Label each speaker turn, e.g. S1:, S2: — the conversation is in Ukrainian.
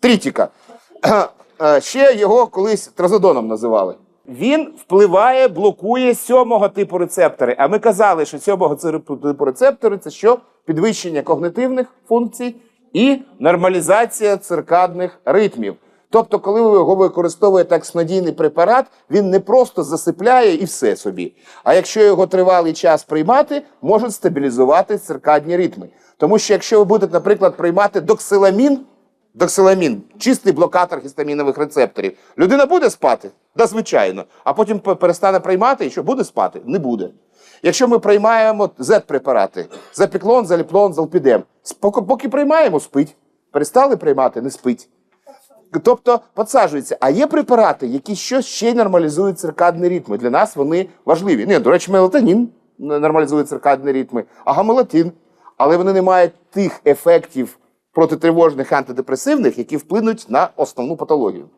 S1: Трітіка. Е, Ще його колись тразодоном називали. Він впливає, блокує сьомого типу рецептори. А ми казали, що сьомого типу рецептори це що? Підвищення когнитивних функцій і нормалізація циркадних ритмів. Тобто, коли ви його використовуєте як снодійний препарат, він не просто засипляє і все собі. А якщо його тривалий час приймати, можуть стабілізувати циркадні ритми. Тому що якщо ви будете, наприклад, приймати доксиламін, доксиламін, чистий блокатор гістамінових рецепторів, людина буде спати? Да, звичайно. А потім перестане приймати і що буде спати? Не буде. Якщо ми приймаємо Z-препарати, запіклон, заліплон, залпідем, поки, приймаємо, спить. Перестали приймати, не спить. Тобто підсаджується. А є препарати, які щось ще нормалізують циркадні ритми. Для нас вони важливі. Ні, до речі, мелатонін нормалізує циркадні ритми, а гамелатин. Але вони не мають тих ефектів протитривожних антидепресивних, які вплинуть на основну патологію.